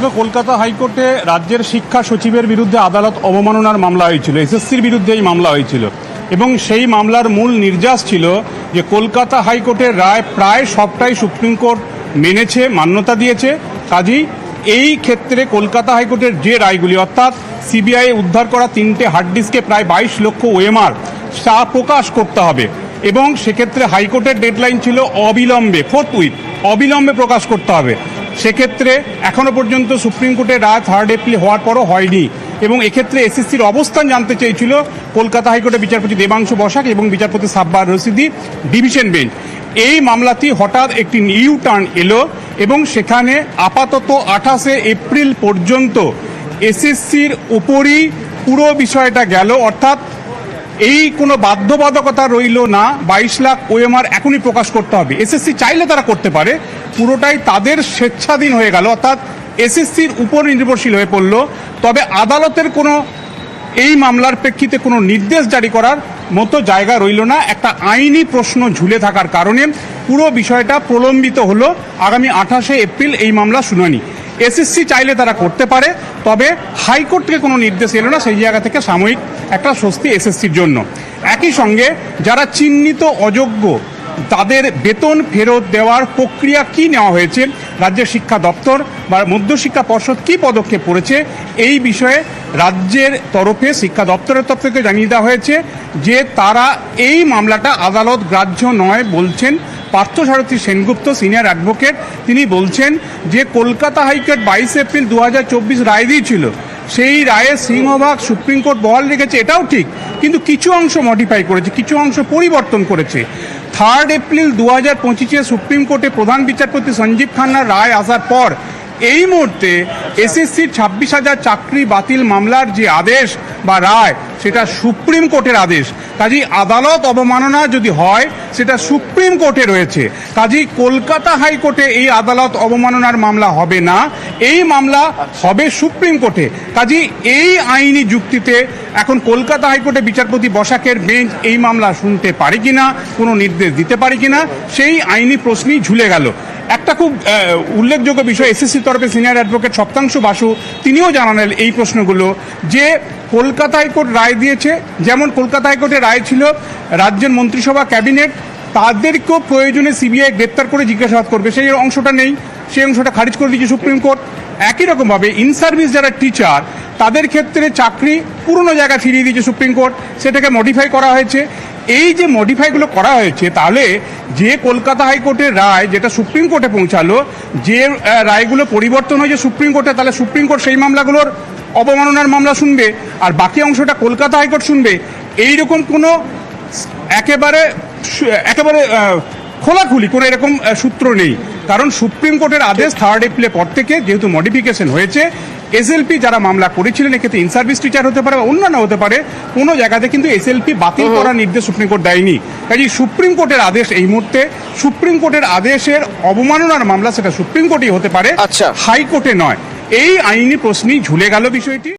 দেখো, কলকাতা হাইকোর্টে রাজ্যের শিক্ষা সচিবের বিরুদ্ধে আদালত অবমাননার মামলা হয়েছিল, এসএসসির বিরুদ্ধে এই মামলা হয়েছিল। এবং সেই মামলার মূল নির্যাস ছিল যে, কলকাতা হাইকোর্টের রায় প্রায় সবটাই সুপ্রিম কোর্ট মেনেছে, মান্যতা দিয়েছে। কাজেই এই ক্ষেত্রে কলকাতা হাইকোর্টের যে রায়গুলি, অর্থাৎ সিবিআই উদ্ধার করা তিনটে হার্ড ডিস্কে প্রায় বাইশ লক্ষ ওএমআর তা প্রকাশ করতে হবে। এবং সেক্ষেত্রে হাইকোর্টের ডেডলাইন ছিল অবিলম্বে ফোর্থ উইক অবিলম্বে প্রকাশ করতে হবে। সেক্ষেত্রে এখনও পর্যন্ত সুপ্রিম কোর্টের রায় থার্ড এপ্রিল হওয়ার পরও হয়নি। এবং এক্ষেত্রে এসএসসির অবস্থান জানতে চেয়েছিল কলকাতা হাইকোর্টের বিচারপতি দেবাংশু বসাক এবং বিচারপতি সাব্বার রশিদি, ডিভিশন বেঞ্চ। এই মামলাটি হঠাৎ একটি নিউ টার্ন এলো এবং সেখানে আপাতত আঠাশে এপ্রিল পর্যন্ত এসএসসির উপরই পুরো বিষয়টা গেল। অর্থাৎ এই কোনো বাধ্যবাধকতা রইল না। বাইশ লাখ ওএমআর এখনই প্রকাশ করতে হবে। এসএসসি চাইলে তারা করতে পারে। পুরোটাই তাদের স্বেচ্ছাধীন হয়ে গেল। অর্থাৎ এসএসসির উপর নির্ভরশীল হয়ে পড়ল। তবে আদালতের কোনো এই মামলার প্রেক্ষিতে কোনো নির্দেশ জারি করার মতো জায়গা রইল না। একটা আইনি প্রশ্ন ঝুলে থাকার কারণে পুরো বিষয়টা প্রলম্বিত হলো আগামী আঠাশে এপ্রিল এই মামলা শুনানি। এসএসসি চাইলে তারা করতে পারে। তবে হাইকোর্ট থেকে কোনো নির্দেশ এলো না। সেই জায়গা থেকে সাময়িক একটা স্বস্তি এসএসসির জন্য। একই সঙ্গে যারা চিহ্নিত অযোগ্য, তাদের বেতন ফেরত দেওয়ার প্রক্রিয়া কি নেওয়া হয়েছে রাজ্যের শিক্ষা দপ্তর বা মধ্যশিক্ষা পর্ষদ কি পদক্ষেপ করেছে, এই বিষয়ে রাজ্যের তরফে শিক্ষা দপ্তরের তরফ থেকে জানিয়ে দেওয়া হয়েছে যে তারা এই মামলাটা আদালত গ্রাহ্য নয় বলছেন। পার্থসারথী সেনগুপ্ত, সিনিয়র অ্যাডভোকেট, তিনি বলছেন যে কলকাতা হাইকোর্ট বাইশ এপ্রিল দু হাজার চব্বিশ রায় দিয়েছিল। সেই রায়ে সিংহভাগ সুপ্রিম কোর্ট বহাল রেখেছে, এটাও ঠিক, কিন্তু কিছু অংশ মডিফাই করেছে, কিছু অংশ পরিবর্তন করেছে। থার্ড এপ্রিল দু হাজার পঁচিশে সুপ্রিম কোর্টে প্রধান বিচারপতি সঞ্জীব খান্নার রায় আসার পর এই মুহূর্তে এসএসসির ছাব্বিশ হাজার চাকরি বাতিল মামলার যে আদেশ বা রায়, সেটা সুপ্রিম কোর্টের আদেশ। কাজেই আদালত অবমাননা যদি হয়, সেটা সুপ্রিম কোর্টে রয়েছে। কাজেই কলকাতা হাইকোর্টে এই আদালত অবমাননার মামলা হবে না। এই মামলা হবে সুপ্রিম কোর্টে। কাজেই এই আইনি যুক্তিতে এখন কলকাতা হাইকোর্টে বিচারপতি বসাকের বেঞ্চ এই মামলা শুনতে পারে কিনা, কোনো নির্দেশ দিতে পারে কিনা, সেই আইনি প্রশ্নই ঝুলে গেল। একটা খুব উল্লেখযোগ্য বিষয় এসএসসি তরফে সিনিয়র অ্যাডভোকেট সপ্তাংশু বাসু, তিনিও জানালেন এই প্রশ্নগুলো, যে কলকাতা হাইকোর্ট রায় দিয়েছে, যেমন কলকাতা হাইকোর্টে রায় ছিল রাজ্যের মন্ত্রিসভা ক্যাবিনেট, তাদেরকেও প্রয়োজনে সিবিআই গ্রেপ্তার করে জিজ্ঞাসাবাদ করবে, সেই অংশটা নেই, সেই অংশটা খারিজ করে দিয়েছে সুপ্রিম কোর্ট। একই রকমভাবে ইন সার্ভিস যারা টিচার তাদের ক্ষেত্রে চাকরি পুরনো জায়গায় ফিরিয়ে দিয়েছে সুপ্রিম কোর্ট, সেটাকে মডিফাই করা হয়েছে। এই যে মডিফাইগুলো করা হয়েছে, তাহলে যে কলকাতা হাইকোর্টের রায় যেটা সুপ্রিম কোর্টে পৌঁছালো, যে রায়গুলো পরিবর্তন হয়েছে সুপ্রিম কোর্টে, তাহলে সুপ্রিম কোর্ট সেই মামলাগুলোর অবমাননার মামলা শুনবে, আর বাকি অংশটা কলকাতা হাইকোর্ট শুনবে। এই রকম কোনো একেবারে একেবারে খোলাখুলি কোনো এরকম সূত্র নেই। কারণ সুপ্রিম কোর্টের আদেশ থার্ড এপ্রিলের পর থেকে যেহেতু মডিফিকেশন হয়েছে এসএলপি যারা মামলা করেছিলেন এক্ষেত্রে ইন সার্ভিস টিচার হতে পারে বা অন্যান্য হতে পারে কোনো জায়গাতে কিন্তু এসএলপি বাতিল করার নির্দেশ সুপ্রিম কোর্ট দেয়নি। কাজে সুপ্রিম কোর্টের আদেশ এই মুহূর্তে সুপ্রিম কোর্টের আদেশের অবমাননার মামলা সেটা সুপ্রিম কোর্টেই হতে পারে আচ্ছা। হাইকোর্টে নয়। এই আইনি প্রশ্নেই ঝুলে গেল বিষয়টি।